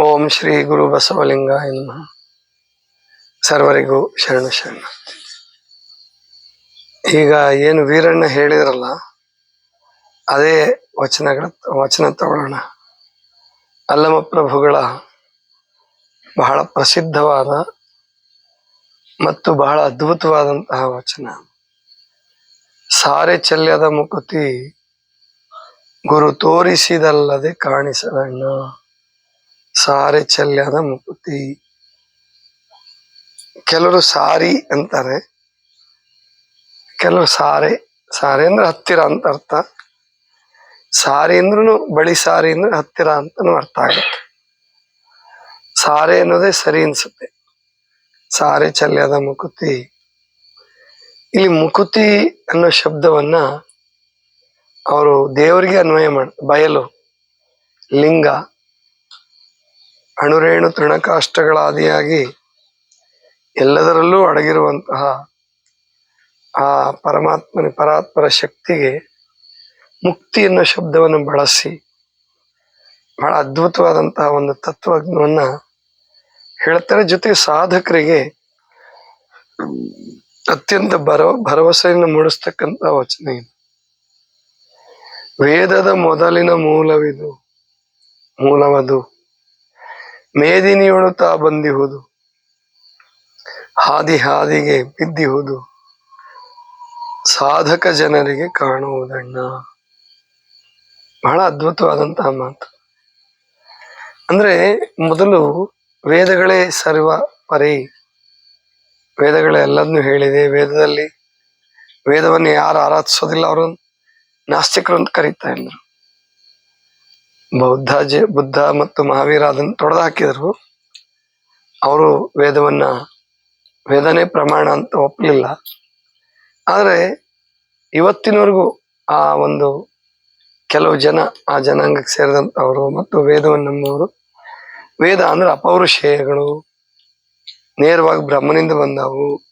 ಓಂ ಶ್ರೀ ಗುರು ಬಸವಲಿಂಗ ನಮಃ. ಸರ್ವರಿಗೂ ಶರಣ ಶರಣ. ಈಗ ಏನು ವೀರಣ್ಣ ಹೇಳಿದ್ರಲ್ಲ, ಅದೇ ವಚನಗಳ, ವಚನ ತಗೊಳ್ಳೋಣ. ಅಲ್ಲಮ ಪ್ರಭುಗಳ ಬಹಳ ಪ್ರಸಿದ್ಧವಾದ ಮತ್ತು ಬಹಳ ಅದ್ಭುತವಾದಂತಹ ವಚನ. ಸಾರೆ ಚಲ್ಯದ ಮುಕುತಿ ಗುರು ತೋರಿಸಿದಲ್ಲದೆ ಕಾಣಿಸದಣ್ಣ. ಸಾರೆ ಚೆಲ್ಯದ ಮುಕುತಿ. ಕೆಲವರು ಸಾರಿ ಅಂತಾರೆ. ಕೆಲವರು ಸಾರೆ, ಸಾರಿ ಅಂದ್ರೆ ಹತ್ತಿರ ಅಂತ ಅರ್ಥ. ಸಾರಿ ಅಂದ್ರೂ ಬಳಿ ಸಾರಿ ಅಂದ್ರೆ ಹತ್ತಿರ ಅಂತಾನು ಅರ್ಥ ಆಗುತ್ತೆ. ಸಾರೆ ಅನ್ನೋದೇ ಸರಿ ಅನ್ಸುತ್ತೆ. ಸಾರೆ ಚಲ್ಯದ ಮುಕುತಿ. ಇಲ್ಲಿ ಮುಕುತಿ ಅನ್ನೋ ಶಬ್ದವನ್ನ ಅವರು ದೇವರಿಗೆ ಅನ್ವಯ ಮಾಡ, ಬಯಲು. ಲಿಂಗ. ಅಣುರೇಣು ತೃಣಕಾಷ್ಟಗಳಾದಿಯಾಗಿ ಎಲ್ಲದರಲ್ಲೂ ಅಡಗಿರುವಂತಹ ಆ ಪರಮಾತ್ಮನ ಪರಾತ್ಮರ ಶಕ್ತಿಗೆ ಮುಕ್ತಿ ಎನ್ನುವ ಶಬ್ದವನ್ನು ಬಳಸಿ ಬಹಳ ಅದ್ಭುತವಾದಂತಹ ಒಂದು ತತ್ವಜ್ಞವನ್ನ ಹೇಳ್ತಾರೆ. ಜೊತೆಗೆ ಸಾಧಕರಿಗೆ ಅತ್ಯಂತ ಭರವ ಭರವಸೆಯನ್ನು ಮೂಡಿಸ್ತಕ್ಕಂಥ ವಚನ ಇದು. ವೇದದ ಮೊದಲಿನ ಮೂಲವಿದು, ಮೂಲವದು. ಮೇದಿನಿಯೊಳು ತಾ ಬಂದಿಹುದು. ಹಾದಿ ಹಾದಿಗೆ ಬಿದ್ದಿಹುದು. ಸಾಧಕ ಜನರಿಗೆ ಕಾಣುವುದಣ್ಣ. ಬಹಳ ಅದ್ಭುತವಾದಂತಹ ಮಾತು. ಅಂದ್ರೆ ಮೊದಲು ವೇದಗಳೇ ಸರ್ವ ಪರಿ. ವೇದಗಳೇ ಎಲ್ಲದನ್ನು ಹೇಳಿದೆ. ವೇದದಲ್ಲಿ ವೇದವನ್ನು ಯಾರು ಆರಾಧಿಸೋದಿಲ್ಲ ಅವರು ನಾಸ್ತಿಕರು ಅಂತ ಕರೀತಾ ಇದ್ರು ಬೌದ್ಧ ಜ, ಬುದ್ಧ ಮತ್ತು ಮಹಾವೀರ ಅದನ್ನ ತೊಡೆದು ಹಾಕಿದ್ರು ಅವರು ವೇದವನ್ನ, ವೇದನೆ ಪ್ರಮಾಣ ಅಂತ ಒಪ್ಪಲಿಲ್ಲ. ಆದರೆ ಇವತ್ತಿನವರೆಗೂ ಆ ಒಂದು ಕೆಲವು ಜನ, ಆ ಜನಾಂಗಕ್ಕೆ ಸೇರಿದಂಥವರು ಮತ್ತು ವೇದವನ್ನು ನಂಬುವವರು ವೇದ ಅಂದ್ರೆ ಅಪೌರುಷೇಯಗಳು, ನೇರವಾಗಿ ಬ್ರಹ್ಮನಿಂದ ಬಂದವು.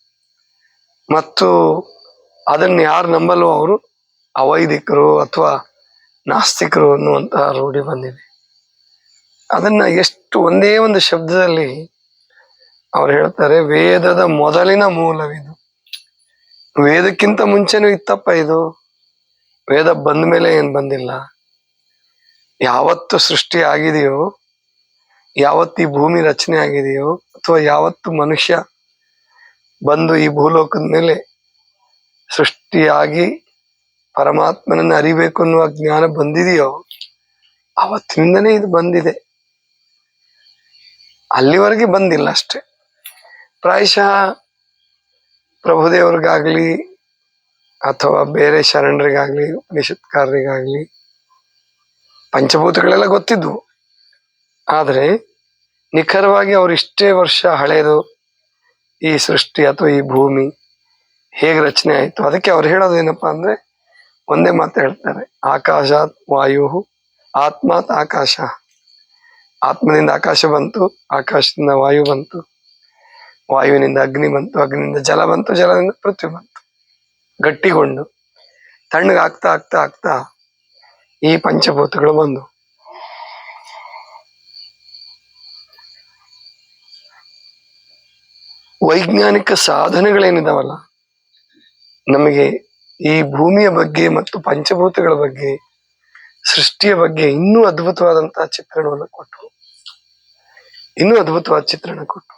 ಮತ್ತು ಅದನ್ನು ಯಾರು ನಂಬಲ್ವೋ ಅವರು ಅವೈದಿಕರು ಅಥವಾ ನಾಸ್ತಿಕರು ಅನ್ನುವಂತಹ ರೂಢಿ ಬಂದಿದೆ. ಅದನ್ನ ಎಷ್ಟು ಒಂದೇ ಒಂದು ಶಬ್ದದಲ್ಲಿ ಅವ್ರು ಹೇಳ್ತಾರೆ, ವೇದದ ಮೊದಲಿನ ಮೂಲವಿದು. ವೇದಕ್ಕಿಂತ ಮುಂಚೆನೂ ಇತ್ತಪ್ಪ ಇದು. ವೇದ ಬಂದ ಮೇಲೆ ಏನು ಬಂದಿಲ್ಲ. ಯಾವತ್ತು ಸೃಷ್ಟಿ ಆಗಿದೆಯೋ, ಯಾವತ್ತು ಈ ಭೂಮಿ ರಚನೆ ಆಗಿದೆಯೋ, ಅಥವಾ ಯಾವತ್ತು ಮನುಷ್ಯ ಬಂದು ಈ ಭೂಲೋಕದ ಮೇಲೆ ಸೃಷ್ಟಿಯಾಗಿ ಪರಮಾತ್ಮನನ್ನು ಅರಿಬೇಕು ಅನ್ನುವ ಜ್ಞಾನ ಬಂದಿದೆಯೋ ಅವತ್ತಿನಿಂದನೇ ಇದು ಬಂದಿದೆ. ಅಲ್ಲಿವರೆಗೆ ಬಂದಿಲ್ಲ ಅಷ್ಟೆ. ಪ್ರಾಯಶಃ ಪ್ರಭುದೇವ್ರಿಗಾಗ್ಲಿ ಅಥವಾ ಬೇರೆ ಶರಣರಿಗಾಗ್ಲಿ, ಉಪನಿಷತ್ಕಾರರಿಗಾಗ್ಲಿ ಪಂಚಭೂತಗಳೆಲ್ಲ ಗೊತ್ತಿದ್ವು. ಆದರೆ ನಿಖರವಾಗಿ ಅವ್ರು ಇಷ್ಟೇ ವರ್ಷ ಹಳೆಯದು, ಈ ಸೃಷ್ಟಿ ಅಥವಾ ಈ ಭೂಮಿ ಹೇಗೆ ರಚನೆ ಆಯಿತು, ಅದಕ್ಕೆ ಅವ್ರು ಹೇಳೋದು ಏನಪ್ಪಾ ಅಂದ್ರೆ ಒಂದೇ ಮಾತು ಹೇಳ್ತಾರೆ ಆಕಾಶ ವಾಯು ಆತ್ಮಾತ್ ಆಕಾಶ. ಆತ್ಮನಿಂದ ಆಕಾಶ ಬಂತು, ಆಕಾಶದಿಂದ ವಾಯು ಬಂತು. ವಾಯುವಿನಿಂದ ಅಗ್ನಿ ಬಂತು, ಅಗ್ನಿಯಿಂದ ಜಲ ಬಂತು, ಜಲದಿಂದ ಪೃಥ್ವಿ ಬಂತು. ಗಟ್ಟಿಗೊಂಡು, ತಣ್ಣಗೆ ಆಗ್ತಾ ಆಗ್ತಾ ಆಗ್ತಾ ಈ ಪಂಚಭೂತಗಳು ಬಂದು ವೈಜ್ಞಾನಿಕ ಸಾಧನೆಗಳೇನಿದಾವಲ್ಲ, ನಮಗೆ ಈ ಭೂಮಿಯ ಬಗ್ಗೆ ಮತ್ತು ಪಂಚಭೂತಗಳ ಬಗ್ಗೆ, ಸೃಷ್ಟಿಯ ಬಗ್ಗೆ ಇನ್ನೂ ಅದ್ಭುತವಾದಂತಹ ಚಿತ್ರಣವನ್ನು ಕೊಟ್ಟರು. ಇನ್ನೂ ಅದ್ಭುತವಾದ ಚಿತ್ರಣ ಕೊಟ್ಟರು.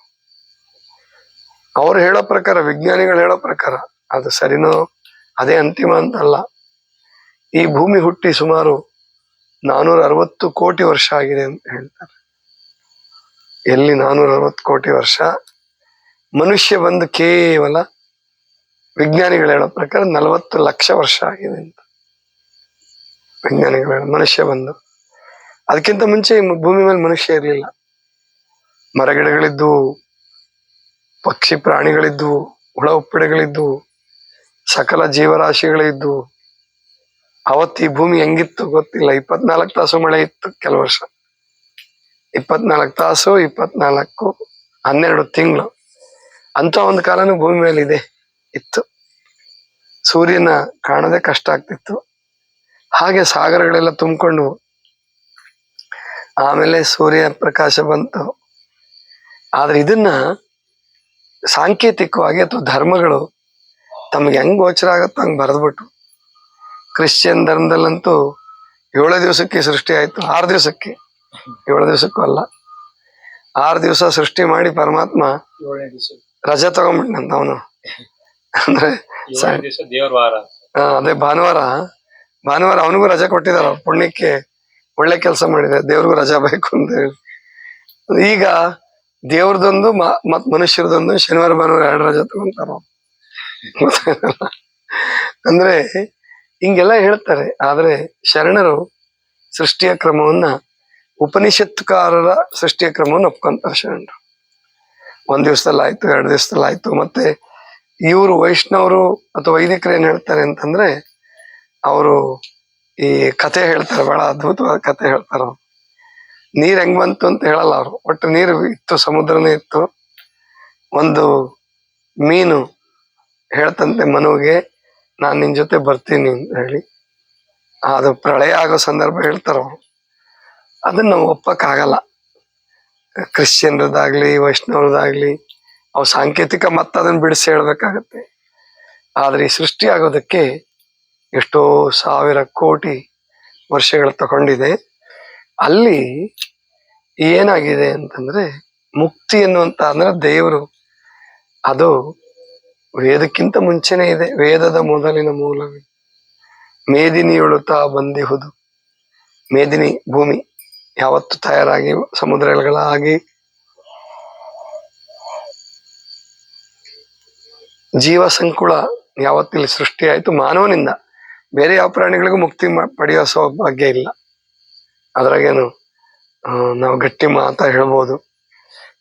ಅವ್ರು ಹೇಳೋ ಪ್ರಕಾರ, ವಿಜ್ಞಾನಿಗಳು ಹೇಳೋ ಪ್ರಕಾರ, ಅದು ಸರಿನೋ, ಅದೇ ಅಂತಿಮ ಅಂತ ಅಲ್ಲ ಈ ಭೂಮಿ ಹುಟ್ಟಿ ಸುಮಾರು ನಾನೂರ ಅರವತ್ತು ಕೋಟಿ ವರ್ಷ ಆಗಿದೆ ಅಂತ ಹೇಳ್ತಾರೆ. ಎಲ್ಲಿ ನಾನೂರ ಅರವತ್ತು ಕೋಟಿ ವರ್ಷ? ಮನುಷ್ಯ ಬಂದು ಕೇವಲ ವಿಜ್ಞಾನಿಗಳು ಹೇಳೋ ಪ್ರಕಾರ ನಲವತ್ತು ಲಕ್ಷ ವರ್ಷ ಆಗಿದೆ ಅಂತ. ವಿಜ್ಞಾನಿಗಳು ಮನುಷ್ಯ ಬಂದು. ಅದಕ್ಕಿಂತ ಮುಂಚೆ ಭೂಮಿ ಮೇಲೆ ಮನುಷ್ಯ ಇರಲಿಲ್ಲ. ಮರಗಿಡಗಳಿದ್ದವು, ಪಕ್ಷಿ ಪ್ರಾಣಿಗಳಿದ್ದವು, ಹುಳ ಉಪ್ಪಿಡಗಳಿದ್ದವು, ಸಕಲ ಜೀವರಾಶಿಗಳಿದ್ದವು. ಅವತ್ತು ಈ ಭೂಮಿ ಹೆಂಗಿತ್ತು ಗೊತ್ತಿಲ್ಲ. ಇಪ್ಪತ್ನಾಲ್ಕು ತಾಸು ಮಳೆ ಇತ್ತು ಕೆಲವು ವರ್ಷ. ಇಪ್ಪತ್ನಾಲ್ಕು ತಾಸು, ಇಪ್ಪತ್ನಾಲ್ಕು, ಹನ್ನೆರಡು ತಿಂಗಳು. ಅಂತ ಒಂದು ಕಾಲನೂ ಭೂಮಿ ಮೇಲೆ ಇದೆ ಇತ್ತು. ಸೂರ್ಯನ ಕಾಣದೆ ಕಷ್ಟ ಆಗ್ತಿತ್ತು. ಹಾಗೆ ಸಾಗರಗಳೆಲ್ಲ ತುಂಬಿಕೊಂಡು ಆಮೇಲೆ ಸೂರ್ಯ ಪ್ರಕಾಶ ಬಂತು. ಆದ್ರೆ ಇದನ್ನ ಸಾಂಕೇತಿಕವಾಗಿ ಅಥವಾ ಧರ್ಮಗಳು ತಮ್ಗೆ ಹೆಂಗ್ ಗೋಚರ ಆಗುತ್ತೋ ಹಂಗ್ ಬರೆದ್ಬಿಟ್ಟು ಕ್ರಿಶ್ಚಿಯನ್ ಧರ್ಮದಲ್ಲಂತೂ ಏಳು ದಿವಸಕ್ಕೆ ಸೃಷ್ಟಿ ಆಯ್ತು. ಆರು ದಿವಸಕ್ಕೆ. ಏಳು ದಿವಸಕ್ಕೂ ಅಲ್ಲ. ಆರು ದಿವಸ ಸೃಷ್ಟಿ ಮಾಡಿ ಪರಮಾತ್ಮ ರಜೆ ತಗೊಂಡ್ಬಿಟ್ನಂತ ಅವನು. ಅಂದ್ರೆ ಸಾಯಂ- ವಾರ ಆ, ಅದೇ ಭಾನುವಾರ. ಭಾನುವಾರ ಅವನಿಗೂ ರಜಾ ಕೊಟ್ಟಿದಾರ ಪುಣ್ಯಕ್ಕೆ ಒಳ್ಳೆ ಕೆಲಸ ಮಾಡಿದೆ ದೇವ್ರಿಗೂ ರಜಾ ಬೇಕು ಅಂತ ಹೇಳಿ. ಈಗ ದೇವ್ರದೊಂದು ಮ- ಮತ್ ಮನುಷ್ಯರದೊಂದು ಶನಿವಾರ ಭಾನುವಾರ ಎರಡು ರಜಾ ತಗೊಂತಾರ ಅವ್ರು. ಗೊತ್ತಾಯ್ತಲ್ಲ? ಅಂದ್ರೆ ಹಿಂಗೆಲ್ಲ ಹೇಳ್ತಾರೆ. ಆದ್ರೆ ಶರಣರು ಸೃಷ್ಟಿಯ ಕ್ರಮವನ್ನ ಉಪನಿಷತ್ಕಾರರ ಸೃಷ್ಟಿಯ ಕ್ರಮವನ್ನು ಒಪ್ಕೊಂತಾರೆ ಶರಣರು. ಒಂದ್ ದಿವಸದಲ್ಲಿ ಆಯ್ತು ಎರಡು ದಿವಸದಲ್ಲಿ ಆಯ್ತು ಮತ್ತೆ ಇವರು ವೈಷ್ಣವರು ಅಥವಾ ವೈದಿಕರು ಏನ್ ಹೇಳ್ತಾರೆ ಅಂತಂದ್ರೆ, ಅವರು ಈ ಕತೆ ಹೇಳ್ತಾರೆ, ಬಹಳ ಅದ್ಭುತವಾದ ಕತೆ ಹೇಳ್ತಾರ ನೀರ್ ಹೆಂಗ್ ಬಂತು ಅಂತ ಹೇಳಲ್ಲ ಅವರು. ಒಟ್ಟು ನೀರು ಇತ್ತು, ಸಮುದ್ರನೇ ಇತ್ತು. ಒಂದು ಮೀನು ಹೇಳ್ತಂತೆ ಮನುವಿಗೆ, ನಾನ್ ನಿನ್ ಜೊತೆ ಬರ್ತೀನಿ ಅಂತ ಹೇಳಿ. ಅದು ಪ್ರಳಯ ಆಗೋ ಸಂದರ್ಭ ಹೇಳ್ತಾರ ಅವ್ರು. ಅದನ್ನ ಒಪ್ಪಕ್ಕಾಗಲ್ಲ. ಕ್ರಿಶ್ಚಿಯನ್ರದಾಗ್ಲಿ, ವೈಷ್ಣವರದಾಗ್ಲಿ ಅವು ಸಾಂಕೇತಿಕ ಮತ್ತೆ ಅದನ್ನ ಬಿಡಿಸಿ ಹೇಳ್ಬೇಕಾಗತ್ತೆ. ಆದ್ರೆ ಈ ಸೃಷ್ಟಿ ಆಗೋದಕ್ಕೆ ಎಷ್ಟೋ ಸಾವಿರ ಕೋಟಿ ವರ್ಷಗಳು ತಗೊಂಡಿದೆ. ಅಲ್ಲಿ ಏನಾಗಿದೆ ಅಂತಂದ್ರೆ ಮುಕ್ತಿ ಎನ್ನುವಂತ ಅಂದ್ರೆ ದೇವರು ಅದು ವೇದಕ್ಕಿಂತ ಮುಂಚೆನೇ ಇದೆ. ವೇದದ ಮೊದಲಿನ ಮೂಲವೇ. ಮೇದಿನಿಯೊಳುತ್ತಾ ಬಂದಿಹುದು. ಮೇದಿನಿ ಭೂಮಿ ಯಾವತ್ತು ತಯಾರಾಗಿ ಸಮುದ್ರಗಳಾಗಿ ಜೀವ ಸಂಕುಳ ಯಾವತ್ತಿಲ್ಲಿ, ಸೃಷ್ಟಿ ಆಯಿತು ಮಾನವನಿಂದ. ಬೇರೆ ಯಾವ ಪ್ರಾಣಿಗಳಿಗೂ ಮುಕ್ತಿ ಪಡೆಯೋ ಸೌಭಾಗ್ಯ ಇಲ್ಲ. ಅದ್ರಾಗೇನು ನಾವು ಗಟ್ಟಿ ಮಾತ ಹೇಳ್ಬೋದು.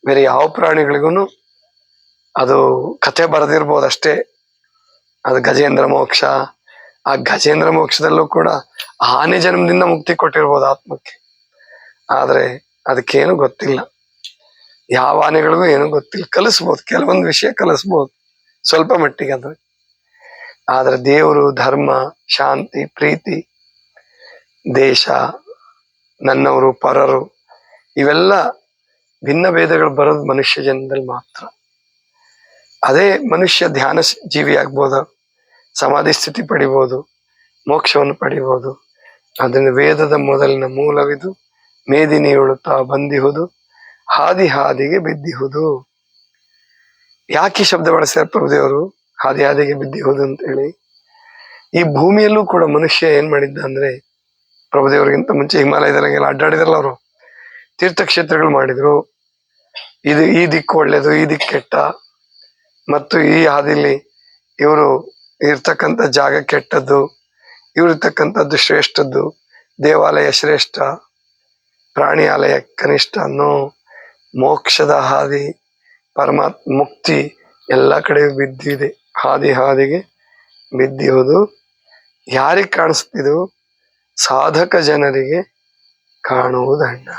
ಬೇರೆ ಯಾವ ಪ್ರಾಣಿಗಳಿಗೂ ಅದು ಕತೆ ಬರೆದಿರ್ಬೋದು ಅಷ್ಟೇ. ಅದು ಗಜೇಂದ್ರ ಮೋಕ್ಷ. ಆ ಗಜೇಂದ್ರ ಮೋಕ್ಷದಲ್ಲೂ ಕೂಡ ಆನೆ ಜನ್ಮದಿಂದ ಮುಕ್ತಿ ಕೊಟ್ಟಿರ್ಬೋದು ಆತ್ಮಕ್ಕೆ. ಆದರೆ ಅದಕ್ಕೇನು ಗೊತ್ತಿಲ್ಲ. ಯಾವ ಆನೆಗಳಿಗೂ ಏನು ಗೊತ್ತಿಲ್ಲ. ಕಲಿಸ್ಬೋದು, ಕೆಲವೊಂದು ವಿಷಯ ಕಲಿಸ್ಬೋದು. ಸ್ವಲ್ಪ ಮಟ್ಟಿಗೆ ಅದು ಆದ್ರೆ ದೇವರು, ಧರ್ಮ, ಶಾಂತಿ, ಪ್ರೀತಿ, ದೇಶ, ನನ್ನವರು, ಪರರು, ಇವೆಲ್ಲ ಭಿನ್ನ ಭೇದಗಳು ಬರೋದು ಮನುಷ್ಯ ಜನ್ಮದಲ್ಲಿ ಮಾತ್ರ. ಅದೇ ಮನುಷ್ಯ ಧ್ಯಾನ ಜೀವಿ ಆಗ್ಬೋದು, ಸಮಾಧಿ ಸ್ಥಿತಿ ಪಡಿಬೋದು, ಮೋಕ್ಷವನ್ನು ಪಡಿಬೋದು. ಅದನ್ನ ವೇದದ ಮೊದಲಿನ ಮೂಲವಿದು ಮೇದಿನಿ ಉಳುತ್ತಾ ಬಂದಿಹುದು, ಹಾದಿ ಹಾದಿಗೆ ಬಿದ್ದಿಹುದು. ಯಾಕೆ ಶಬ್ದ ಬಳಸ್ತಾರೆ ಪ್ರಭುದೇವರು ಹಾದಿ ಹಾದಿಗೆ ಬಿದ್ದಿಹುದು ಅಂತ ಹೇಳಿ ಈ ಭೂಮಿಯಲ್ಲೂ ಕೂಡ ಮನುಷ್ಯ ಏನ್ ಮಾಡಿದ್ದ ಅಂದ್ರೆ, ಪ್ರಭುದೇವರಿಗಿಂತ ಮುಂಚೆ ಹಿಮಾಲಯದಲ್ಲಿ ಅಡ್ಡಾಡಿದ್ರಲ್ಲ ಅವರು. ತೀರ್ಥಕ್ಷೇತ್ರಗಳು ಮಾಡಿದ್ರು. ಇದು ಈ ದಿಕ್ಕು ಒಳ್ಳೇದು, ಈ ದಿಕ್ಕು ಕೆಟ್ಟ. ಮತ್ತು ಈ ಹಾದಿಲಿ ಇವರು ಇರ್ತಕ್ಕಂಥ ಜಾಗ ಕೆಟ್ಟದ್ದು ಇವ್ರು ಇರ್ತಕ್ಕಂಥದ್ದು ಶ್ರೇಷ್ಠದ್ದು, ದೇವಾಲಯ ಶ್ರೇಷ್ಠ ಪ್ರಾಣಿ ಆಲಯ ಕನಿಷ್ಠ ಅನ್ನೋ ಮೋಕ್ಷದ ಹಾದಿ. ಪರಮಾತ್ಮ ಮುಕ್ತಿ ಎಲ್ಲ ಕಡೆ ಬಿದ್ದಿದೆ. ಹಾದಿ ಹಾದಿಗೆ ಬಿದ್ದಿರುವುದು ಯಾರಿಗೆ ಕಾಣಿಸ್ತಿದು? ಸಾಧಕ ಜನರಿಗೆ ಕಾಣುವುದಣ್ಣ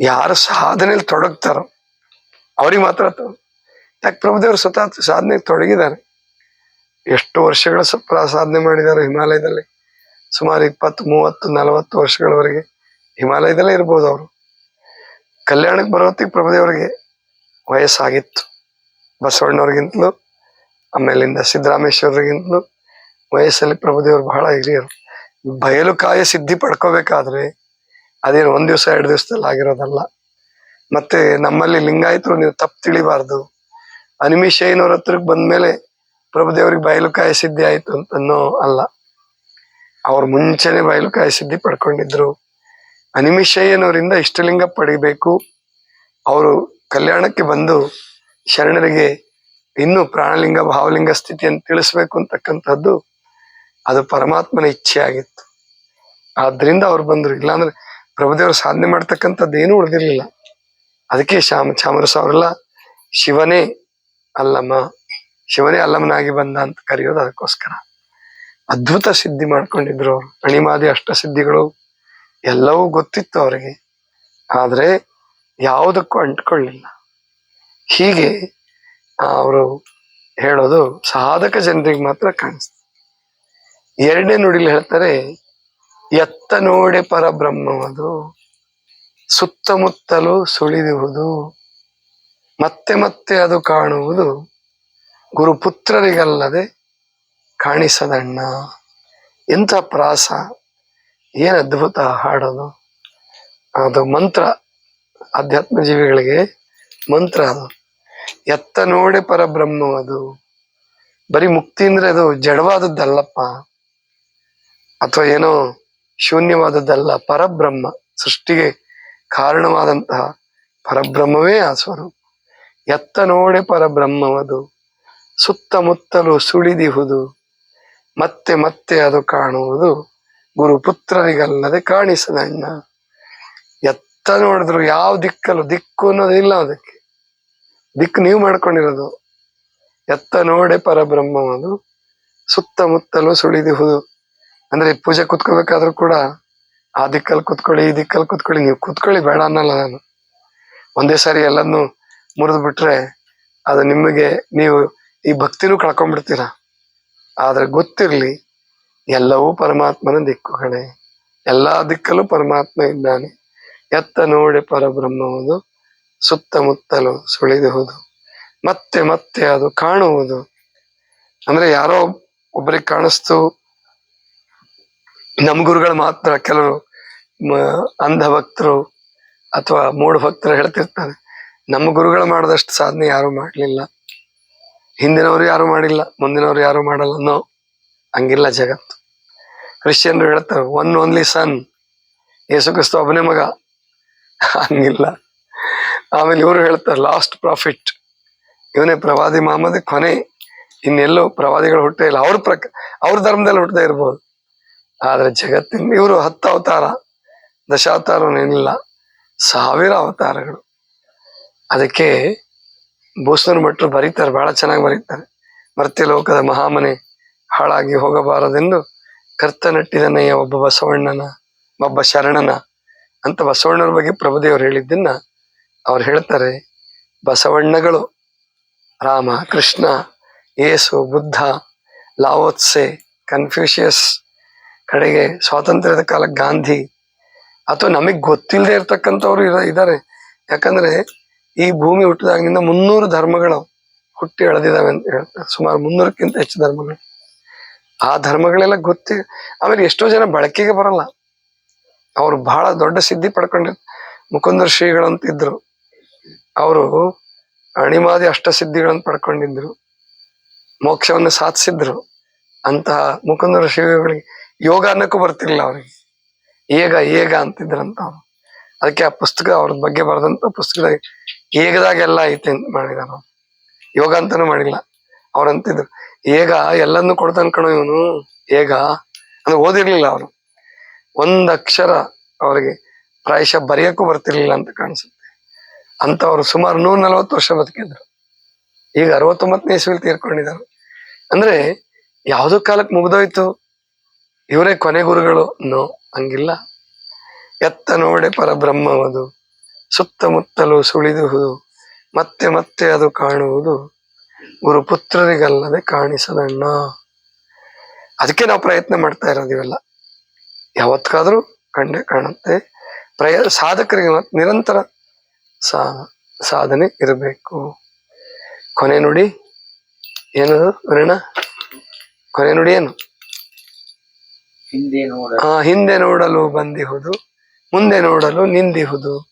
ಯಾರು ಸಾಧನೆಯಲ್ಲಿ ತೊಡಗ್ತಾರೋ ಅವ್ರಿಗೆ ಮಾತ್ರ ಯಾಕೆ ಪ್ರಭುದೇವರು ಸ್ವತಃ ಸಾಧನೆ ತೊಡಗಿದ್ದಾರೆ? ಎಷ್ಟು ವರ್ಷಗಳ ಸಾಧನೆ ಮಾಡಿದ್ದಾರೆ ಹಿಮಾಲಯದಲ್ಲಿ? ಸುಮಾರು ಇಪ್ಪತ್ತು, ಮೂವತ್ತು, ನಲವತ್ತು ವರ್ಷಗಳವರೆಗೆ ಹಿಮಾಲಯದಲ್ಲೇ ಇರ್ಬೋದು ಅವರು. ಕಲ್ಯಾಣಕ್ಕೆ ಬರೋತ್ತಿಗೆ ಪ್ರಭುದೇವರಿಗೆ ವಯಸ್ಸಾಗಿತ್ತು. ಬಸವಣ್ಣವ್ರಿಗಿಂತಲೂ, ಆಮೇಲಿಂದ ಸಿದ್ದರಾಮೇಶ್ವರರಿಗಿಂತಲೂ ವಯಸ್ಸಲ್ಲಿ ಪ್ರಭುದೇವರು ಬಹಳ ಹಿರಿಯರು. ಬಯಲು ಕಾಯ ಸಿದ್ಧಿ ಪಡ್ಕೋಬೇಕಾದ್ರೆ ಅದೇನು ಒಂದು ದಿವಸ, ಎರಡು ದಿವಸದಲ್ಲಿ ಆಗಿರೋದಲ್ಲ. ಮತ್ತೆ ನಮ್ಮಲ್ಲಿ ಲಿಂಗಾಯತರು, ನೀವು ತಪ್ಪು ತಿಳಿಬಾರ್ದು. ಅನಿಮಿಷಯ್ಯನವ್ರ ಹತ್ರಕ್ಕೆ ಬಂದ್ಮೇಲೆ ಬಯಲು ಕಾಯ ಸಿದ್ಧಿ ಆಯಿತು ಅಂತನೋ ಅಲ್ಲ. ಅವ್ರು ಮುಂಚೆನೆ ಬಯಲು ಕಾಯ ಸಿದ್ಧಿ ಪಡ್ಕೊಂಡಿದ್ರು. ಅನಿಮಿಷಯ್ಯನವರಿಂದ ಇಷ್ಟಲಿಂಗ ಪಡಿಬೇಕು. ಅವರು ಕಲ್ಯಾಣಕ್ಕೆ ಬಂದು ಶರಣರಿಗೆ ಇನ್ನು ಪ್ರಾಣಲಿಂಗ, ಭಾವಲಿಂಗ ಸ್ಥಿತಿಯನ್ನು ತಿಳಿಸ್ಬೇಕು ಅಂತಕ್ಕಂಥದ್ದು ಅದು ಪರಮಾತ್ಮನ ಇಚ್ಛೆ ಆಗಿತ್ತು ಆದ್ರಿಂದ ಅವ್ರು ಬಂದ್ರು. ಇಲ್ಲಾಂದ್ರೆ ಪ್ರಭುದೇವರು ಸಾಧನೆ ಮಾಡ್ತಕ್ಕಂಥದ್ದು ಏನೂ ಉಳಿದಿರ್ಲಿಲ್ಲ. ಅದಕ್ಕೆ ಶ್ಯಾಮ, ಚಾಮರಸ ಅವರೆಲ್ಲ ಶಿವನೇ ಅಲ್ಲಮ್ಮ, ಶಿವನೇ ಅಲ್ಲಮ್ಮನಾಗಿ ಬಂದ ಅಂತ ಕರೆಯೋದು ಅದಕ್ಕೋಸ್ಕರ. ಅದ್ಭುತ ಸಿದ್ಧಿ ಮಾಡ್ಕೊಂಡಿದ್ರು ಅವರು. ಅಣಿಮಾದಿ ಅಷ್ಟ ಸಿದ್ಧಿಗಳು ಎಲ್ಲವೂ ಗೊತ್ತಿತ್ತು ಅವರಿಗೆ. ಆದ್ರೆ ಯಾವುದಕ್ಕೂ ಅಂಟ್ಕೊಳ್ಳಿಲ್ಲ. ಹೀಗೆ ಅವರು ಹೇಳೋದು ಸಾಧಕ ಜನರಿಗೆ ಮಾತ್ರ ಕಾಣಿಸ್ತದೆ ಎರಡನೇ ನುಡಿಲಿ ಹೇಳ್ತಾರೆ, ಎತ್ತ ನೋಡೆ ಪರಬ್ರಹ್ಮವದು ಸುತ್ತಮುತ್ತಲು ಸುಳಿದುವುದು ಮತ್ತೆ ಮತ್ತೆ ಅದು ಕಾಣುವುದು ಗುರುಪುತ್ರರಿಗಲ್ಲದೆ ಕಾಣಿಸದಣ್ಣ. ಎಂಥ ಪ್ರಾಸ, ಏನು ಅದ್ಭುತ ಹಾಡೋದು. ಅದು ಮಂತ್ರ. ಆಧ್ಯಾತ್ಮ ಜೀವಿಗಳಿಗೆ ಮಂತ್ರ ಅದು. ಎತ್ತ ನೋಡಿ ಪರಬ್ರಹ್ಮವದು ಬರೀ ಮುಕ್ತಿ ಅಂದ್ರೆ ಅದು ಜಡವಾದದ್ದಲ್ಲಪ್ಪ. ಅಥವಾ ಏನೋ ಶೂನ್ಯವಾದದ್ದಲ್ಲ, ಪರಬ್ರಹ್ಮ, ಸೃಷ್ಟಿಗೆ ಕಾರಣವಾದಂತಹ ಪರಬ್ರಹ್ಮವೇ ಆ ಸ್ವರೂಪ. ಎತ್ತ ನೋಡೆ ಪರಬ್ರಹ್ಮವದು ಸುತ್ತಮುತ್ತಲು ಸುಳಿದಿಹುದು. ಮತ್ತೆ ಮತ್ತೆ ಅದು ಕಾಣುವುದು ಗುರುಪುತ್ರರಿಗಲ್ಲದೆ ಕಾಣಿಸದಣ್ಣ ಎತ್ತ ನೋಡಿದ್ರು ಯಾವ ದಿಕ್ಕಲ್ಲ, ದಿಕ್ಕು ಅನ್ನೋದಿಲ್ಲ ಅದಕ್ಕೆ. ದಿಕ್ಕು ನೀವು ಮಾಡ್ಕೊಂಡಿರೋದು. ಎತ್ತ ನೋಡೆ ಪರಬ್ರಹ್ಮ ಅದು. ಸುತ್ತಮುತ್ತಲು ಸುಳಿದಿಹುದು. ಅಂದ್ರೆ ಪೂಜೆ ಕುತ್ಕೋಬೇಕಾದ್ರೂ ಕೂಡ ಆ ದಿಕ್ಕಲ್ಲಿ ಕುತ್ಕೊಳ್ಳಿ, ಈ ದಿಕ್ಕಲ್ಲಿ ಕುತ್ಕೊಳ್ಳಿ, ನೀವು ಕುತ್ಕೊಳ್ಳಿ ಬೇಡ ಅನ್ನಲ್ಲ ನಾನು. ಒಂದೇ ಸಾರಿ ಎಲ್ಲದನ್ನು ಮುರಿದು ಬಿಟ್ರೆ ಅದು ನಿಮಗೆ, ನೀವು ಈ ಭಕ್ತಿನೂ ಕಳ್ಕೊಂಡ್ಬಿಡ್ತೀರ? ಆದ್ರೆ ಗೊತ್ತಿರ್ಲಿ, ಎಲ್ಲವೂ ಪರಮಾತ್ಮನ ದಿಕ್ಕುಗಳೇ ಎಲ್ಲಾ ದಿಕ್ಕಲ್ಲೂ ಪರಮಾತ್ಮ ಇದ್ದಾನೆ. ಎತ್ತ ನೋಡಿ ಪರಬ್ರಹ್ಮವುದು ಸುತ್ತಮುತ್ತಲು ಸುಳಿದುವುದು ಮತ್ತೆ ಮತ್ತೆ ಅದು ಕಾಣುವುದು. ಅಂದ್ರೆ ಯಾರೋ ಒಬ್ಬರಿಗೆ ಕಾಣಿಸ್ತು ನಮ್ ಗುರುಗಳು ಮಾತ್ರ ಕೆಲವರು ಅಂಧ ಭಕ್ತರು ಅಥವಾ ಮೂಢ ಭಕ್ತರು ಹೇಳ್ತಿರ್ತಾರೆ, ನಮ್ಮ ಗುರುಗಳು ಮಾಡಿದಷ್ಟು ಸಾಧನೆ ಯಾರು ಮಾಡಲಿಲ್ಲ. ಹಿಂದಿನವರು ಯಾರು ಮಾಡಿಲ್ಲ, ಮುಂದಿನವರು ಯಾರು ಮಾಡಲ್ಲ ನೋ ಹಂಗಿಲ್ಲ ಜಗತ್ತು. ಕ್ರಿಶ್ಚಿಯನ್ರು ಹೇಳ್ತಾರೆ ಒನ್ ಓನ್ಲಿ ಸನ್ ಯೇಸು ಕ್ರಿಸ್ತ ಒಬ್ಬನೇ ಮಗ. ಹಂಗಿಲ್ಲ. ಆಮೇಲೆ ಇವರು ಹೇಳ್ತಾರೆ ಲಾಸ್ಟ್ ಪ್ರಾಫಿಟ್ ಇವನೇ ಪ್ರವಾದಿ ಮಹಮ್ಮದ್, ಕೊನೆ. ಇನ್ನೆಲ್ಲೋ ಪ್ರವಾದಿಗಳು ಹುಟ್ಟೇ ಇಲ್ಲ. ಅವ್ರ ಪ್ರಕ, ಅವ್ರ ಧರ್ಮದಲ್ಲಿ ಹುಟ್ಟದೇ ಇರ್ಬೋದು. ಆದ್ರೆ ಜಗತ್ತಿನ, ಇವರು ಹತ್ತು ಅವತಾರ ದಶಾವತಾರನೇನಿಲ್ಲ ಸಾವಿರ ಅವತಾರಗಳು. ಅದಕ್ಕೆ ಭೂಸ್ವನ ಭಟ್ರು ಬರೀತಾರೆ, ಬಹಳ ಚೆನ್ನಾಗಿ ಬರೀತಾರೆ. ಮರ್ತ್ಯ ಲೋಕದ ಮಹಾಮನೆ ಹಾಳಾಗಿ ಹೋಗಬಾರದೆಂದು ಕರ್ತನಟ್ಟಿದನಯ್ಯ ಒಬ್ಬ ಬಸವಣ್ಣನ, ಒಬ್ಬ ಶರಣನ ಅಂತ ಬಸವಣ್ಣನ ಬಗ್ಗೆ ಪ್ರಭುದೇವರು ಹೇಳಿದ್ದನ್ನ ಅವ್ರು ಹೇಳ್ತಾರೆ. ಬಸವಣ್ಣಗಳು ರಾಮ, ಕೃಷ್ಣ ಯೇಸು ಬುದ್ಧ, ಲಾವೋತ್ಸೆ, ಕನ್ಫ್ಯೂಷಿಯಸ್ ಕಡೆಗೆ ಸ್ವಾತಂತ್ರ್ಯದ ಕಾಲ ಗಾಂಧಿ ಅಥವಾ ನಮಗೆ ಗೊತ್ತಿಲ್ಲದೆ ಇರ್ತಕ್ಕಂಥವ್ರು ಇರ ಇದ್ದಾರೆ ಯಾಕಂದ್ರೆ ಈ ಭೂಮಿ ಹುಟ್ಟಿದಾಗಿನಿಂದ ಮುನ್ನೂರು ಧರ್ಮಗಳು ಹುಟ್ಟಿ ಎಳೆದಿದ್ದಾವೆ ಅಂತ ಹೇಳ್ತಾರೆ ಸುಮಾರು ಮುನ್ನೂರಕ್ಕಿಂತ ಹೆಚ್ಚು ಧರ್ಮಗಳು. ಆ ಧರ್ಮಗಳೆಲ್ಲ ಗೊತ್ತಿ, ಆಮೇಲೆ ಎಷ್ಟೋ ಜನ ಬಳಕೆಗೆ ಬರಲ್ಲ. ಅವ್ರು ಬಹಳ ದೊಡ್ಡ ಸಿದ್ಧಿ ಪಡ್ಕೊಂಡ್ರು. ಮುಕುಂದರ ಶ್ರೀಗಳು ಅಂತ ಇದ್ರು. ಅವರು ಅಣಿಮಾದಿ ಅಷ್ಟ ಸಿದ್ಧಿಗಳನ್ನು ಪಡ್ಕೊಂಡಿದ್ರು. ಮೋಕ್ಷವನ್ನು ಸಾಧಿಸಿದ್ರು. ಅಂತಹ ಮುಕುಂದರ ಶ್ರೀಗಳಿಗೆ ಯೋಗ ಅನ್ನಕ್ಕೂ ಬರ್ತಿರ್ಲಿಲ್ಲ ಅವ್ರಿಗೆ. ಏಗ ಏಗ ಅಂತಿದ್ರಂತ ಅವ್ರು. ಅದಕ್ಕೆ ಆ ಪುಸ್ತಕ ಅವ್ರ ಬಗ್ಗೆ ಬರೆದಂತ ಪುಸ್ತಕದಾಗ ಏಗದಾಗ ಎಲ್ಲ ಐತೆ ಅಂತ ಮಾಡಿದಾರ ಅವ್ರು. ಯೋಗ ಅಂತಾನು ಮಾಡಿಲ್ಲ. ಅವ್ರು ಅಂತಿದ್ರು ಏಗ ಎಲ್ಲನ್ನು ಕೊಡ್ತಾನ ಕಣೋ ಇವನು. ಏಗ. ಅಂದ್ರೆ ಓದಿರ್ಲಿಲ್ಲ ಅವರು. ಒಂದ್ ಅಕ್ಷರ ಅವರಿಗೆ ಪ್ರಾಯಶಃ ಬರೆಯಕ್ಕೂ ಬರ್ತಿರ್ಲಿಲ್ಲ ಅಂತ ಕಾಣಿಸುತ್ತೆ. ಅಂತವ್ರು ಸುಮಾರು ನೂರ ನಲವತ್ತು ವರ್ಷ ಬದುಕಿದ್ರು. ಈಗ ಅರವತ್ತೊಂಬತ್ತನೇ ಇಸ್ವಿಲಿ ತೀರ್ಕೊಂಡಿದ್ದಾರೆ. ಅಂದ್ರೆ ಯಾವ್ದೋ ಕಾಲಕ್ಕೆ ಮುಗ್ದೋಯ್ತು. ಇವರೇ ಕೊನೆ ಗುರುಗಳು ನೋ ಹಂಗಿಲ್ಲ. ಎತ್ತ ನೋಡೆ ಪರಬ್ರಹ್ಮವದು, ಸುತ್ತಮುತ್ತಲು ಸುಳಿದುವುದು, ಮತ್ತೆ ಮತ್ತೆ ಅದು ಕಾಣುವುದು, ಗುರುಪುತ್ರರಿಗಲ್ಲದೆ ಕಾಣಿಸದಣ್ಣ. ಅದಕ್ಕೆ ನಾವು ಪ್ರಯತ್ನ ಮಾಡ್ತಾ ಇರೋದು ಇವೆಲ್ಲ ಯಾವತ್ತಾದ್ರೂ ಕಂಡೇ ಕಾಣುತ್ತೆ. ಪ್ರಯ ಸಾಧಕರಿಗೆ ನಿರಂತರ ಸಾ ಸಾಧನೆ ಇರಬೇಕು. ಕೊನೆ ನುಡಿ. ಏನದು ಋಣ ಕೊನೆ ನುಡಿ ಏನು? ಹಿಂದೆ ಆ ಹಿಂದೆ ನೋಡಲು ಬಂದಿಹುದು ಮುಂದೆ ನೋಡಲು ನಿಂದಿಹುದು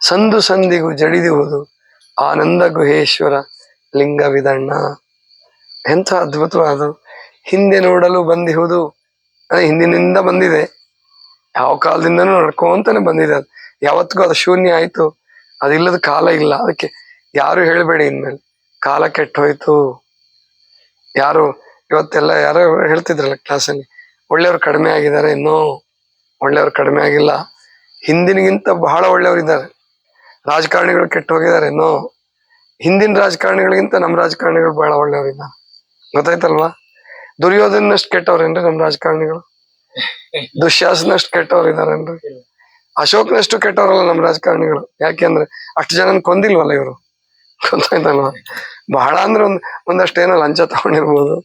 ಸಂದು ಸಂದಿಗೂ ಜಡಿದಿಹುದು ಆನಂದ ಗುಹೇಶ್ವರ ಲಿಂಗವಿದಣ್ಣ. ಎಂಥ ಅದ್ಭುತವಾದ ಹಿಂದೆ ನೋಡಲು ಬಂದಿಹುದು. ಹಿಂದಿನಿಂದ ಬಂದಿದೆ. ಯಾವ ಕಾಲದಿಂದನೂ ನಡ್ಕೊಂತಾನೆ ಬಂದಿದೆ ಅದು. ಯಾವತ್ತಿಗೂ ಅದು ಶೂನ್ಯ ಆಯ್ತು. ಅದಿಲ್ಲದ ಕಾಲ ಇಲ್ಲ. ಅದಕ್ಕೆ ಯಾರು ಹೇಳಬೇಡಿ ಇನ್ಮೇಲೆ. ಕಾಲ ಕೆಟ್ಟ ಹೋಯ್ತು ಯಾರು ಇವತ್ತೆಲ್ಲ ಯಾರೋ ಹೇಳ್ತಿದ್ರಲ್ಲ ಕ್ಲಾಸಲ್ಲಿ, ಒಳ್ಳೆಯವರು ಕಡಿಮೆ ಆಗಿದ್ದಾರೆ ಇನ್ನೂ. ಒಳ್ಳೆಯವರು ಕಡಿಮೆ ಆಗಿಲ್ಲ. ಹಿಂದಿನಗಿಂತ ಬಹಳ ಒಳ್ಳೆಯವರು ಇದ್ದಾರೆ. ರಾಜಕಾರಣಿಗಳು ಕೆಟ್ಟು ಹೋಗಿದ್ದಾರೆ ಇನ್ನೂ. ಹಿಂದಿನ ರಾಜಕಾರಣಿಗಳಿಗಿಂತ ನಮ್ಮ ರಾಜಕಾರಣಿಗಳು ಬಹಳ ಒಳ್ಳೆಯವರು ಇದ್ದಾರೆ. ಗೊತ್ತಾಯ್ತಲ್ವಾ? ದುರ್ಯೋಧನಷ್ಟು ಕೆಟ್ಟವ್ರೇನ್ರಿ ನಮ್ಮ ರಾಜಕಾರಣಿಗಳು? ದುಶ್ಯಾಸನಷ್ಟು ಕೆಟ್ಟವ್ರು ಇದಾರೇನ್ರಿ ಅಶೋಕ್ನಷ್ಟು ಕೆಟ್ಟವರಲ್ಲ ನಮ್ಮ ರಾಜಕಾರಣಿಗಳು. ಯಾಕೆಂದ್ರೆ ಅಷ್ಟು ಜನ ಕೊಂದಿಲ್ವಲ್ಲ ಇವರು? ಕೊಂದಲ್ವ ಬಹಳ ಅಂದ್ರೆ ಒಂದ್ ಒಂದಷ್ಟೇನೋ ಲಂಚ ತಗೊಂಡಿರ್ಬೋದು.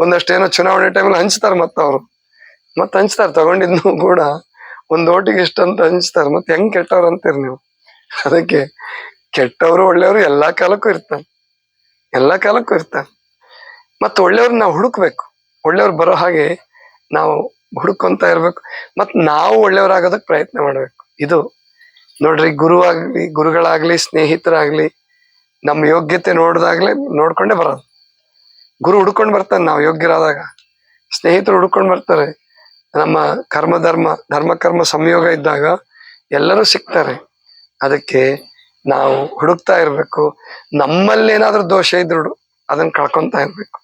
ಒಂದಷ್ಟೇನೋ ಚುನಾವಣೆ ಟೈಮಲ್ಲಿ ಹಂಚ್ತಾರೆ ಮತ್ತ ಅವರು. ಮತ್ತೆ ಹಂಚ್ತಾರೆ ತಗೊಂಡಿದ್ನು ಕೂಡ. ಒಂದ್ ಓಟಿಗೆ ಇಷ್ಟಂತ ಹಂಚ್ತಾರೆ. ಮತ್ತೆ ಹೆಂಗ್ ಕೆಟ್ಟವ್ರು ಅಂತೀರಿ ನೀವು? ಅದಕ್ಕೆ ಕೆಟ್ಟವರು ಒಳ್ಳೆಯವರು ಎಲ್ಲಾ ಕಾಲಕ್ಕೂ ಇರ್ತಾರೆ. ಎಲ್ಲಾ ಕಾಲಕ್ಕೂ ಇರ್ತಾರೆ. ಮತ್ತೆ ಒಳ್ಳೆಯವ್ರನ್ನ ನಾವು ಹುಡುಕ್ಬೇಕು. ಒಳ್ಳೆಯವ್ರು ಬರೋ ಹಾಗೆ ನಾವು ಹುಡುಕೊಂತ ಇರ್ಬೇಕು. ಮತ್ ನಾವು ಒಳ್ಳೆಯವರಾಗೋದಕ್ ಪ್ರಯತ್ನ ಮಾಡ್ಬೇಕು. ಇದು ನೋಡ್ರಿ ಗುರು ಆಗ್ಲಿ ಗುರುಗಳಾಗ್ಲಿ, ಸ್ನೇಹಿತರಾಗ್ಲಿ, ನಮ್ಮ ಯೋಗ್ಯತೆ ನೋಡಿದಾಗ್ಲೇ ನೋಡ್ಕೊಂಡೇ ಬರೋದು. ಗುರು ಹುಡ್ಕೊಂಡು ಬರ್ತಾನೆ ನಾವು ಯೋಗ್ಯರಾದಾಗ. ಸ್ನೇಹಿತರು ಹುಡ್ಕೊಂಡು ಬರ್ತಾರೆ. ನಮ್ಮ ಕರ್ಮ, ಧರ್ಮ ಧರ್ಮ ಕರ್ಮ ಸಂಯೋಗ ಇದ್ದಾಗ ಎಲ್ಲರೂ ಸಿಗ್ತಾರೆ. ಅದಕ್ಕೆ ನಾವು ಹುಡುಕ್ತಾ ಇರ್ಬೇಕು. ನಮ್ಮಲ್ಲಿ ಏನಾದ್ರೂ ದೋಷ ಇದ್ರು ಅದನ್ನ ಕಳ್ಕೊಂತ ಇರ್ಬೇಕು.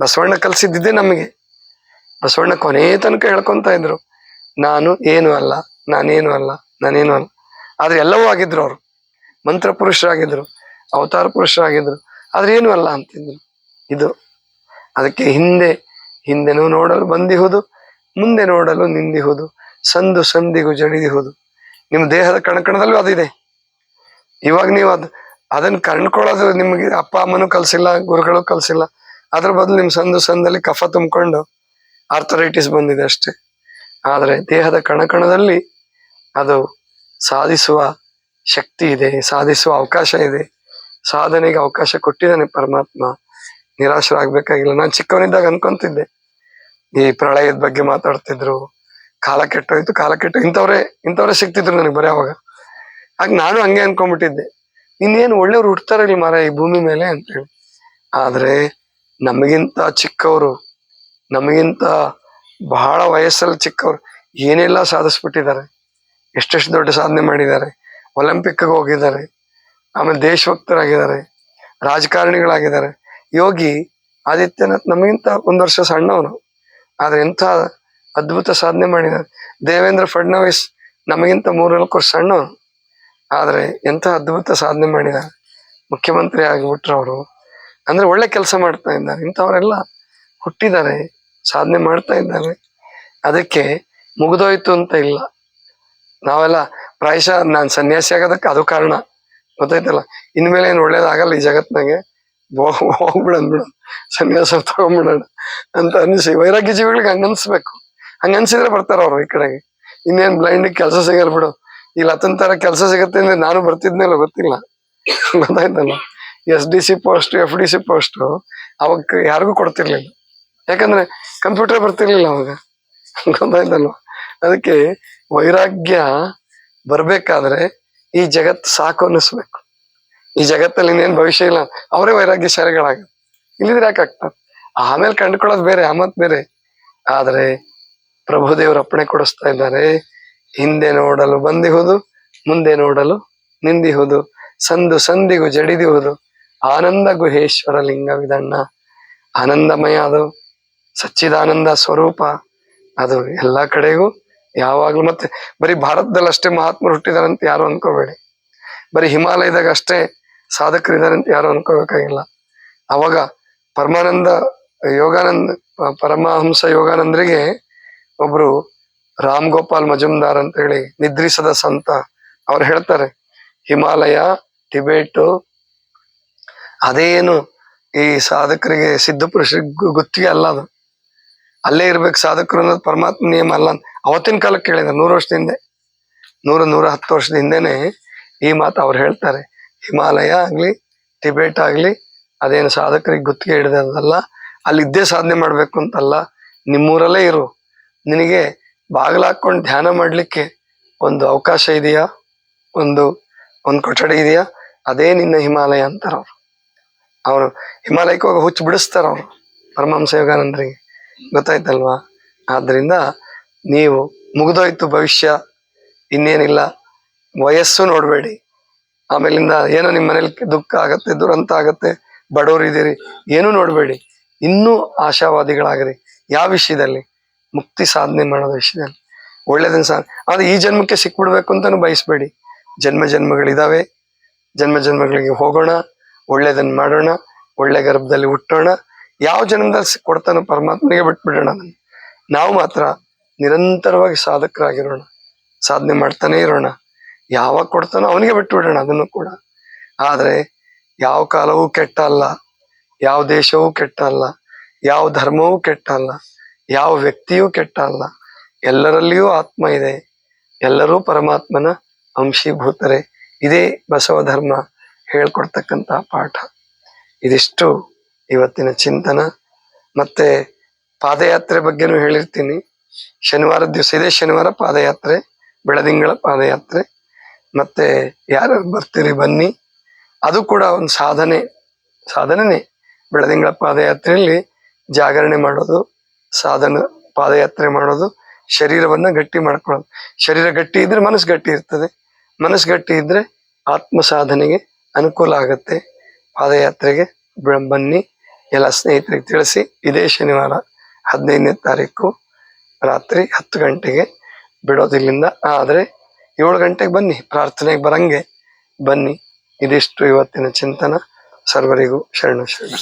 ಬಸವಣ್ಣ ಕಲ್ಸಿದ್ದಿದ್ದೆ ನಮಗೆ. ಬಸವಣ್ಣ ಕೊನೆ ತನಕ ಹೇಳ್ಕೊಂತ ಇದ್ರು, ನಾನು ಏನು ಅಲ್ಲ, ನಾನೇನು ಅಲ್ಲ ನಾನೇನು ಅಲ್ಲ. ಆದ್ರೆ ಎಲ್ಲವೂ ಆಗಿದ್ರು ಅವರು. ಮಂತ್ರ ಪುರುಷರಾಗಿದ್ರು, ಅವತಾರ ಪುರುಷರಾಗಿದ್ರು, ಆದ್ರೆ ಏನು ಅಲ್ಲ ಅಂತಿದ್ರು. ಇದು ಅದಕ್ಕೆ ಹಿಂದೆ, ಹಿಂದೆನೂ ನೋಡಲು ಬಂದಿಹುದು, ಮುಂದೆ ನೋಡಲು ನಿಂದಿಹುದು, ಸಂದು ಸಂದಿಗೂ ಜಡಿದಿಹುದು ನಿಮ್ಮ ದೇಹದ ಕಣಕಣದಲ್ಲೂ ಅದಿದೆ. ಇವಾಗ ನೀವು ಅದು, ಅದನ್ನ ಕಂಡ್ಕೊಳ್ಳೋದು ನಿಮಗೆ ಅಪ್ಪ ಅಮ್ಮನೂ ಕಲ್ಸಿಲ್ಲ, ಗುರುಗಳು ಕಲ್ಸಿಲ್ಲ ಅದ್ರ ಬದಲು ನಿಮ್ ಸಂದು ಸಂದಲ್ಲಿ ಕಫ ತುಂಬಿಕೊಂಡು ಆರ್ಥರೈಟಿಸ್ ಬಂದಿದೆ ಅಷ್ಟೇ. ಆದರೆ ದೇಹದ ಕಣಕಣದಲ್ಲಿ ಅದು ಸಾಧಿಸುವ ಶಕ್ತಿ ಇದೆ, ಸಾಧಿಸುವ ಅವಕಾಶ ಇದೆ. ಸಾಧನೆಗೆ ಅವಕಾಶ ಕೊಟ್ಟಿದ್ದಾನೆ ಪರಮಾತ್ಮ. ನಿರಾಶರಾಗಬೇಕಾಗಿಲ್ಲ. ನಾನು ಚಿಕ್ಕವನಿದ್ದಾಗ ಅನ್ಕೊಂತಿದ್ದೆ. ಈ ಪ್ರಳಯದ ಬಗ್ಗೆ ಮಾತಾಡ್ತಿದ್ರು. ಕಾಲ ಕೆಟ್ಟೋಯ್ತು, ಕಾಲ ಕೆಟ್ಟು, ಇಂಥವ್ರೆ ಇಂಥವ್ರೆ ಸಿಗ್ತಿದ್ರು ನನಗೆ ಬರೀ ಅವಾಗ. ಆಗ ನಾನು ಹಂಗೆ ಅನ್ಕೊಂಡ್ಬಿಟ್ಟಿದ್ದೆ. ಇನ್ನೇನು ಒಳ್ಳೆಯವ್ರು ಹುಡ್ತಾರಲ್ಲ ಮಾರ ಈ ಭೂಮಿ ಮೇಲೆ ಅಂತೇಳಿ ಆದ್ರೆ ನಮಗಿಂತ ಚಿಕ್ಕವರು, ನಮಗಿಂತ ಬಹಳ ವಯಸ್ಸಲ್ಲಿ ಚಿಕ್ಕವರು ಏನೆಲ್ಲ ಸಾಧಿಸ್ಬಿಟ್ಟಿದ್ದಾರೆ, ಎಷ್ಟೆಷ್ಟು ದೊಡ್ಡ ಸಾಧನೆ ಮಾಡಿದ್ದಾರೆ, ಒಲಿಂಪಿಕ್ ಹೋಗಿದ್ದಾರೆ, ಆಮೇಲೆ ದೇಶಭಕ್ತರಾಗಿದ್ದಾರೆ, ರಾಜಕಾರಣಿಗಳಾಗಿದ್ದಾರೆ. ಯೋಗಿ ಆದಿತ್ಯನಾಥ್ ನಮಗಿಂತ ಒಂದು ವರ್ಷ ಸಣ್ಣವನು, ಆದರೆ ಎಂಥ ಅದ್ಭುತ ಸಾಧನೆ ಮಾಡಿದ್ದಾರೆ. ದೇವೇಂದ್ರ ಫಡ್ನವೀಸ್ ನಮಗಿಂತ ಮೂರ್ನಾಲ್ಕು ವರ್ಷ ಸಣ್ಣವನು, ಆದರೆ ಎಂಥ ಅದ್ಭುತ ಸಾಧನೆ ಮಾಡಿದ್ದಾರೆ. ಮುಖ್ಯಮಂತ್ರಿ ಆಗಿಬಿಟ್ರು ಅವರು ಅಂದ್ರೆ ಒಳ್ಳೆ ಕೆಲಸ ಮಾಡ್ತಾ ಇದ್ದಾರೆ. ಇಂಥವರೆಲ್ಲ ಹುಟ್ಟಿದ್ದಾರೆ, ಸಾಧನೆ ಮಾಡ್ತಾ ಇದ್ದಾರೆ. ಅದಕ್ಕೆ ಮುಗಿದೋಯ್ತು ಅಂತ ಇಲ್ಲ. ನಾವೆಲ್ಲ ಪ್ರಾಯಶಃ ನಾನು ಸನ್ಯಾಸಿ ಆಗೋದಕ್ಕೆ ಅದು ಕಾರಣ. ಗೊತ್ತಾಯ್ತಲ್ಲ? ಇನ್ಮೇಲೆ ಏನು ಒಳ್ಳೇದಾಗಲ್ಲ ಈ ಜಗತ್ನಾಗೆ ಹೋಗ್ಬಿಡೋಣ ಬಿಡು. ಸನ್ಯಾಸ ತಗೊಂಡ್ಬಿಡೋಣ ಅಂತ ಅನಿಸಿ ವೈರಾಗ್ಯ ಜೀವಿಗಳಿಗೆ ಹಂಗ ಅನ್ಸ್ಬೇಕು. ಹಂಗ ಅನ್ಸಿದ್ರೆ ಬರ್ತಾರ ಅವ್ರು ಈ ಕಡೆಗೆ. ಇನ್ನೇನು ಬ್ಲೈಂಡ್ ಕೆಲಸ ಸಿಗಲ್ಬಿಡು ಈ ಲತನ್ ತರ ಕೆಲಸ ಸಿಗತ್ತೆ ಅಂದ್ರೆ ನಾನು ಬರ್ತಿದ್ನಲ್ಲ ಗೊತ್ತಿಲ್ಲ. ಗೊತ್ತಾಯ್ತಲ್ಲ? S D C post F D C post ಅವಾಗ ಯಾರಿಗೂ ಕೊಡ್ತಿರ್ಲಿಲ್ಲ. ಯಾಕಂದ್ರೆ ಕಂಪ್ಯೂಟರ್ ಬರ್ತಿರ್ಲಿಲ್ಲ ಅವಾಗ. ಗೊತ್ತಾಯ್ತಲ್ವ? ಅದಕ್ಕೆ ವೈರಾಗ್ಯ ಬರ್ಬೇಕಾದ್ರೆ ಈ ಜಗತ್ ಸಾಕು ಅನ್ನಿಸ್ಬೇಕು. ಈ ಜಗತ್ತಲ್ಲಿ ಇನ್ನೇನು ಭವಿಷ್ಯ ಇಲ್ಲ. ಅವರೇ ವೈರಾಗ್ಯಶಾಲಿಗಳಾಗ ಇಲ್ಲಿದ್ರೆ ಯಾಕೆ ಆಗ್ತಾರೆ ಆಮೇಲೆ ಕಂಡುಕೊಳ್ಳೋದು ಬೇರೆ ಆಮತ್ ಬೇರೆ. ಆದರೆ ಪ್ರಭುದೇವರು ಅಪ್ಪಣೆ ಕೊಡಿಸ್ತಾ ಇದ್ದಾರೆ. ಹಿಂದೆ ನೋಡಲು ಬಂದಿಹುದು, ಮುಂದೆ ನೋಡಲು ನಿಂದಿಹುದು. ಸಂದು ಸಂದಿಗೂ ಜಡಿದಿಹುದು. ಆನಂದ ಗುಹೇಶ್ವರ ಲಿಂಗ ವಿದಣ್ಣ, ಆನಂದಮಯ ಅದು, ಸಚ್ಚಿದಾನಂದ ಸ್ವರೂಪ, ಅದು ಎಲ್ಲ ಕಡೆಗೂ ಯಾವಾಗ್ಲೂ ಮತ್ತೆ ಬರೀ ಭಾರತದಲ್ಲಿ ಅಷ್ಟೇ ಮಹಾತ್ಮರು ಹುಟ್ಟಿದಾರಂತ ಯಾರು ಅನ್ಕೋಬೇಡಿ. ಬರೀ ಹಿಮಾಲಯದಾಗ ಅಷ್ಟೇ ಸಾಧಕರಿದ್ದಾರೆ ಅಂತ ಯಾರು ಅನ್ಕೋಬೇಕಾಗಿಲ್ಲ. ಅವಾಗ ಪರಮಾನಂದ ಯೋಗಾನಂದ, ಪರಮಹಂಸ ಯೋಗಾನಂದರಿಗೆ ಒಬ್ರು ರಾಮ್ ಗೋಪಾಲ್ ಮಜುಮ್ದಾರ್ ಅಂತ ಹೇಳಿ ನಿದ್ರಿಸದ ಸಂತ ಅವ್ರು ಹೇಳ್ತಾರೆ, ಹಿಮಾಲಯ, ಟಿಬೇಟು ಅದೇನು ಈ ಸಾಧಕರಿಗೆ ಸಿದ್ಧ ಪುರುಷರಿಗೆ ಗುತ್ತಿಗೆ ಅಲ್ಲ ಅದು. ಅಲ್ಲೇ ಇರ್ಬೇಕು ಸಾಧಕರು ಅನ್ನೋದು ಪರಮಾತ್ಮ ನಿಯಮ ಅಲ್ಲ ಅವತ್ತಿನ ಕಾಲಕ್ಕೆ ಕೇಳಿದ, ನೂರು ವರ್ಷದ ಹಿಂದೆ. ನೂರು, ನೂರ ಹತ್ತು ವರ್ಷದ ಹಿಂದೆನೆ ಈ ಮಾತು ಅವ್ರು ಹೇಳ್ತಾರೆ. ಹಿಮಾಲಯ ಆಗ್ಲಿ, ಟಿಬೇಟ್ ಆಗ್ಲಿ, ಅದೇನು ಸಾಧಕರಿಗೆ ಗುತ್ತಿಗೆ ಹಿಡಿದಲ್ಲ ಅಲ್ಲಿ ಇದ್ದೇ ಸಾಧನೆ ಮಾಡ್ಬೇಕು ಅಂತಲ್ಲ. ನಿಮ್ಮೂರಲ್ಲೇ ಇರು. ನಿನಗೆ ಬಾಗಿಲು ಹಾಕೊಂಡು ಧ್ಯಾನ ಮಾಡಲಿಕ್ಕೆ ಒಂದು ಅವಕಾಶ ಇದೆಯಾ? ಒಂದು ಒಂದು ಕೊಠಡಿ ಇದೆಯಾ? ಅದೇ ನಿನ್ನ ಹಿಮಾಲಯ ಅಂತಾರ ಅವ್ರು ಹಿಮಾಲಯಕ್ಕೆ ಹೋಗಿ ಹುಚ್ಚು ಬಿಡಿಸ್ತಾರ ಅವರು. ಪರಮಹಂಸ ಯೋಗಾನಂದರಿಗೆ. ಗೊತ್ತಾಯ್ತಲ್ವಾ? ಆದ್ದರಿಂದ ನೀವು ಮುಗಿದೋಯ್ತು ಭವಿಷ್ಯ, ಇನ್ನೇನಿಲ್ಲ, ವಯಸ್ಸು ನೋಡಬೇಡಿ. ಆಮೇಲಿಂದ ಏನೋ ನಿಮ್ಮ ಮನೇಲಿ ದುಃಖ ಆಗತ್ತೆ, ದುರಂತ ಆಗತ್ತೆ, ಬಡವರು ಇದ್ದೀರಿ, ಏನೂ ನೋಡಬೇಡಿ. ಇನ್ನೂ ಆಶಾವಾದಿಗಳಾಗಿರಿ. ಯಾವ ವಿಷಯದಲ್ಲಿ? ಮುಕ್ತಿ ಸಾಧನೆ ಮಾಡೋದ ವಿಷಯದಲ್ಲಿ. ಒಳ್ಳೇದನ್ನ ಸಾಧನೆ ಆದರೆ ಈ ಜನ್ಮಕ್ಕೆ ಸಿಕ್ಬಿಡ್ಬೇಕು ಅಂತಲೂ ಬಯಸ್ಬೇಡಿ. ಜನ್ಮ ಜನ್ಮಗಳಿದ್ದಾವೆ ಜನ್ಮ ಜನ್ಮಗಳಿಗೆ ಹೋಗೋಣ. ಒಳ್ಳೇದನ್ನ ಮಾಡೋಣ, ಒಳ್ಳೆ ಗರ್ಭದಲ್ಲಿ ಹುಟ್ಟೋಣ, ಯಾವ ಜನ್ಮದಲ್ಲಿ ಕೊಡ್ತಾನೋ ಪರಮಾತ್ಮನಿಗೆ ಬಿಟ್ಬಿಡೋಣ ನಾವು ಮಾತ್ರ ನಿರಂತರವಾಗಿ ಸಾಧಕರಾಗಿರೋಣ, ಸಾಧನೆ ಮಾಡ್ತಾನೆ ಇರೋಣ. ಯಾವಾಗ ಕೊಡ್ತಾನೋ ಅವನಿಗೆ ಬಿಟ್ಬಿಡೋಣ, ಅದನ್ನು ಕೂಡ. ಆದರೆ ಯಾವ ಕಾಲವೂ ಕೆಟ್ಟ ಅಲ್ಲ, ಯಾವ ದೇಶವೂ ಕೆಟ್ಟ ಅಲ್ಲ, ಯಾವ ಧರ್ಮವೂ ಕೆಟ್ಟ ಅಲ್ಲ, ಯಾವ ವ್ಯಕ್ತಿಯೂ ಕೆಟ್ಟ ಅಲ್ಲ. ಎಲ್ಲರಲ್ಲಿಯೂ ಆತ್ಮ ಇದೆ. ಎಲ್ಲರೂ ಪರಮಾತ್ಮನ ಅಂಶೀಭೂತರೆ ಇದೇ ಬಸವ ಧರ್ಮ. ಹೇಳ್ಕೊಡ್ತಕ್ಕಂಥ ಪಾಠ. ಇದಿಷ್ಟು ಇವತ್ತಿನ ಚಿಂತನ. ಮತ್ತೆ ಪಾದಯಾತ್ರೆ ಬಗ್ಗೆನೂ ಹೇಳಿರ್ತೀನಿ. ಶನಿವಾರದ ದಿವಸ, ಇದೆ ಶನಿವಾರ ಪಾದಯಾತ್ರೆ, ಬೆಳದಿಂಗಳ ಪಾದಯಾತ್ರೆ. ಮತ್ತೆ ಯಾರು ಬರ್ತೀರಿ ಬನ್ನಿ. ಅದು ಕೂಡ ಒಂದು ಸಾಧನೆ. ಸಾಧನೆನೇ. ಬೆಳದಿಂಗಳ ಪಾದಯಾತ್ರೆಯಲ್ಲಿ ಜಾಗರಣೆ ಮಾಡೋದು, ಸಾಧನ, ಪಾದಯಾತ್ರೆ ಮಾಡೋದು, ಶರೀರವನ್ನು ಗಟ್ಟಿ ಮಾಡ್ಕೊಳ್ಳೋದು. ಶರೀರ ಗಟ್ಟಿ ಇದ್ರೆ ಮನಸ್ಸು ಗಟ್ಟಿ ಇರ್ತದೆ. ಮನಸ್ಸು ಗಟ್ಟಿ ಇದ್ರೆ ಆತ್ಮ ಸಾಧನೆಗೆ ಅನುಕೂಲ ಆಗುತ್ತೆ. ಪಾದಯಾತ್ರೆಗೆ ಬನ್ನಿ. ಎಲ್ಲ ಸ್ನೇಹಿತರಿಗೆ ತಿಳಿಸಿ. ಇದೇ ಶನಿವಾರ ಹದಿನೈದನೇ ತಾರೀಕು ರಾತ್ರಿ ಹತ್ತು ಗಂಟೆಗೆ ಬಿಡೋದಿಲ್ಲಿಂದ. ಆದರೆ ಏಳು ಗಂಟೆಗೆ ಬನ್ನಿ. ಪ್ರಾರ್ಥನೆಗೆ ಬರಂಗೆ ಬನ್ನಿ. ಇದಿಷ್ಟು ಇವತ್ತಿನ ಚಿಂತನ. ಸರ್ವರಿಗೂ ಶರಣ ಶರಣ.